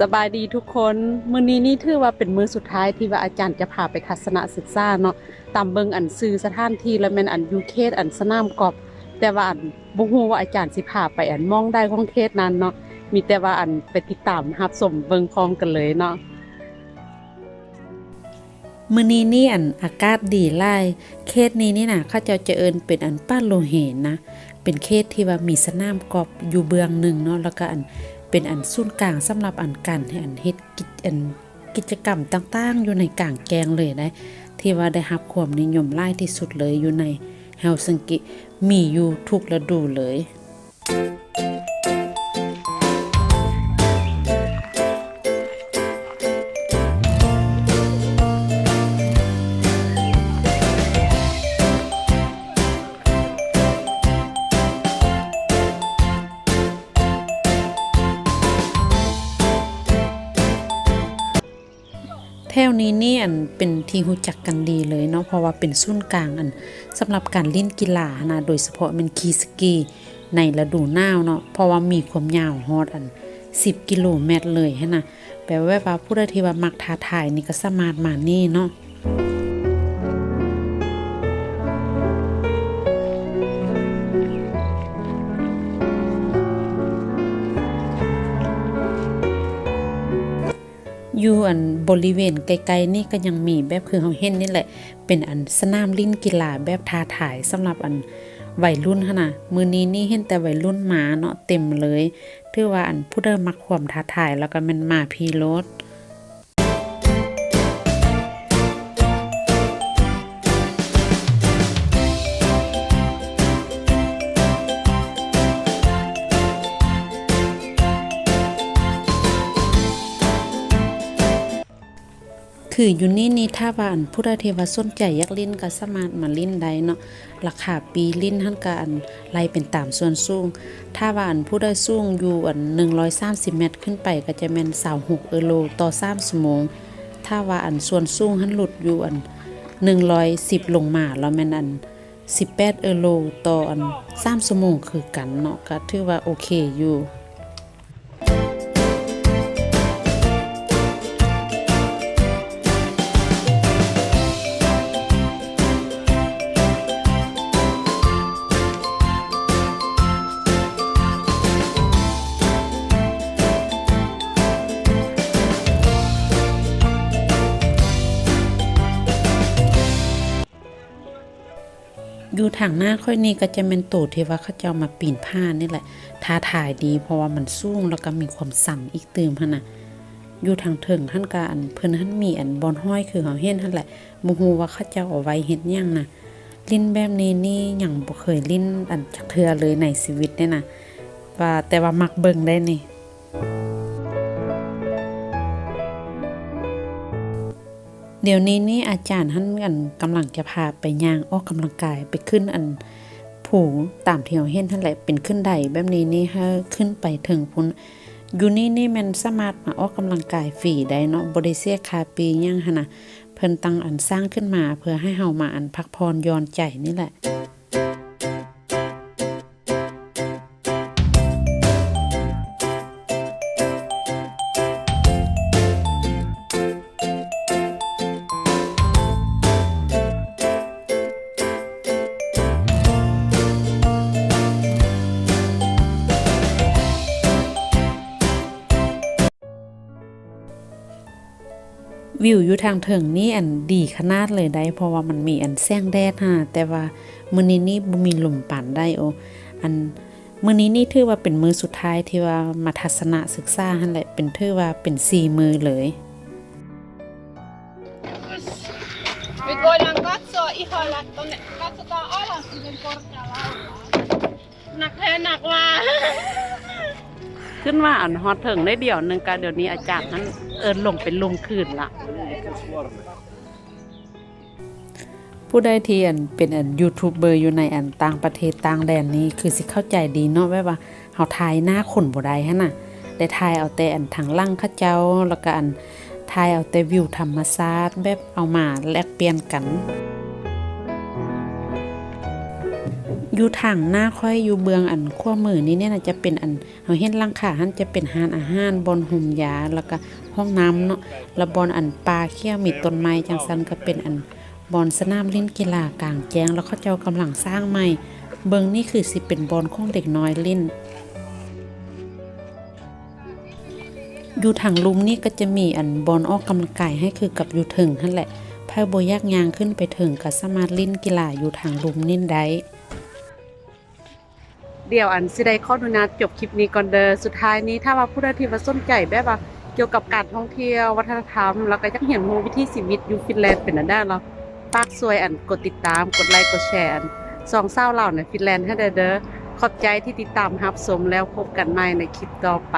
สบายดีทุกคนมื้อนี้นี่ถือว่าเป็นมื้อสุดท้ายที่ว่าอาจารย์จะพาไปทัศนศึกษาเนาะตามเบิงอันซื้อสถานที่และแม่นอันยูเขตอันสนามกอล์ฟแต่ว่าอันบ่ฮู้ว่าอาจารย์สิพาไปอันมองได้ของเขตนั้นเนาะมีแต่ว่าอันไปติดตามรับชมเบิงพร้อมกันเลยเนาะมื้อนี้นี่อันอากาศดีหลายเขตนี้นี่น่ะเขาเจ้าจะเอิ้นเป็นอันป้านโลเหนนะ เป็นเขตที่ว่ามีสนามกอล์ฟอยู่เบื้องหนึ่งเนาะแล้วก็อัน เป็นอันศูนย์กลางสำหรับอันการให้อันเฮ็ดกิจอันกิจกรรมต่างๆ อยู่ในกลางแกงเลยได้ที่ว่าได้รับความนิยมหลายที่สุดเลยอยู่ในเฮลซิงกิมีอยู่ทุกฤดูเลย แถวนี้นี่อันเป็นที่หูจักกันดีเลยเนาะเพราะว่าเป็นศูนย์กลางอันสำหรับการเล่นกีฬานะโดยเฉพาะเป็นคีสกี ในฤดูหนาวเนาะเพราะว่ามีความยาวฮอดอัน 10 กิโลเมตรเลยฮะนะแปลว่าผู้ใดที่ว่ามักท้าทายนี่ก็สามารถมานี่เนาะ อยู่อันบริเวณไกลๆนี่ก็ยังมีแบบคือเฮาเห็นนี่แหละ เป็นอันสนามลิ้นกีฬาแบบท้าทายสำหรับอันวัยรุ่นหนะมือนี้นี่เห็นแต่วัยรุ่นมาเนาะเต็มเลย ถือว่าอันผู้เดิมักความท้าทายแล้วก็มันมาพีรถ คืออยู่นี่นี่ถ้าว่าอันผู้ใดที่ว่าสนใจยากลิ้นก็สามารถมาลิ้นได้เนาะราคาปีลิ้นหันก็อันไล่เป็นตามส่วนสูง ถ้าว่าอันผู้ใดสูงอยู่อัน130เมตรขึ้นไปก็จะแม่น26เอโลต่อ3ชั่วโมง ถ้าว่าอันส่วนสูงหันหลุดอยู่อัน110ลงมาแล้วแม่นอัน18เอโลต่ออัน3ชั่วโมงคือกันเนาะก็ถือว่าโอเคอยู่ อยู่ทางหน้าค่อยนี่ก็จะเป็นตูที่ว่าเขาจ้ามาปีนผ้านี่แหละท้าทายดี เพราะว่ามันสูงแล้วก็มีความสั่นอีกตืมหั่นน่ะอยู่ทางเถิงท่านก็อันเพิ่นท่านมีอันบอนห้อยคือเขาเห็นหั่นแหละบ่ฮู้ว่าเขาจ้าเอาไว้เฮ็ดหยังน่ะลิ้นแบบนี้นี่ยังบ่เคยลิ้นอันจักเทื่อเลยในชีวิตเนี่ยนะว่าแต่ว่ามักเบิ่งได้นี่ เดี๋ยวนี้นี่อาจารย์ท่านกันกำลังจะพาไปย่างออกกำลังกายไปขึ้นอันผูตามที่เราเห็นท่านแหละเป็นขึ้นใดแบบนี้นี่ให้ขึ้นไปถึงพุ่นอยู่นี่นี่มันสามารถมาออกกำลังกายฝีได้เนาะบ่ได้เสียคาปีย่างฮะนะเพิ่นตั้งอันสร้างขึ้นมาเพื่อให้เฮามาอันพักผ่อนย้อนใจนี่แหละ วิวอยู่ทางเถิงนี่อันดีขนาดเลยได้ เพราะว่ามันมีอันแสงแดดฮะแต่ว่ามื้อนี้นี่บ่มีลมปานได้โออันมื้อนี้นี่ถือว่าเป็นมื้อสุดท้ายที่ว่ามาทัศนศึกษาหั่นแหละเป็นถือว่าเป็น4มื้อเลย Nyt voidaan katsoa ihailla tonne, katsotaan alas miten korkealla ollaan. Näkee näkvää. ขึ้นว่า ขึ้นมาอันฮอตเถิงได้เดี๋ยวหนึงก็เดี๋ยวนี้อาจารย์นั้นเอิ้นลงเป็นลมคืนละผู้ใดที่อันเป็นอันยูทูบเบอร์อยู่ในอันต่างประเทศต่างแดนนี้คือสิเข้าใจดีเนาะแว่ว่าเฮาถ่ายหน้าคนบ่ได้หั่น่ะได้ถ่ายเอาแต่อันทางล่างเขาเจ้าแล้วก็อันถ่ายเอาแต่วิวธรรมชาติแบบเอามาแลกเปลี่ยนกัน อยู่ทางหน้าค่อยอยู่เบืองอันขั้วมือนี้เนี่ยนะจะเป็นอันเฮาเห็นลังคาหันจะเป็นร้านอาหารบอนห่มยาแล้วก็ห้องน้ำเนาะแล้วบอนอันปลาเขี้ยวมีต้นไม้จังซันก็เป็นอันบอนสนามเล่นกีฬากลางแจ้งแล้วเขาเจ้ากำลังสร้างใหม่ เบิงนี่คือสิเป็นบอนของเด็กน้อยเล่นอยู่ทางลุมนี่ก็จะมีอันบอลออกกำลังกายให้คือกับอยู่ถึงนั่นแหละไพ่โบยากยางขึ้นไปถึงก็สามารถเล่นกีฬาอยู่ทางลุมนิ่นได้ เดี๋ยวอันสิได้ข้อดูนาจบคลิปนี้ก่อนเด้อสุดท้ายนี้ถ้าว่าผู้ใดที่ว่าสนใจแบบว่าเกี่ยวกับการท่องเที่ยววัฒนธรรม แล้วก็ยังเห็นมูวิธีชีวิตอยู่ฟินแลนด์เป็นอันได้เราะฝากสวยอันกดติดตามกดไลค์กดแชร์อันสองเศร้าเหล่าในฟินแลนด์ให้เด้อเด้อขอบใจที่ติดตามรับชมแล้วพบกันใหม่ในคลิปต่อไป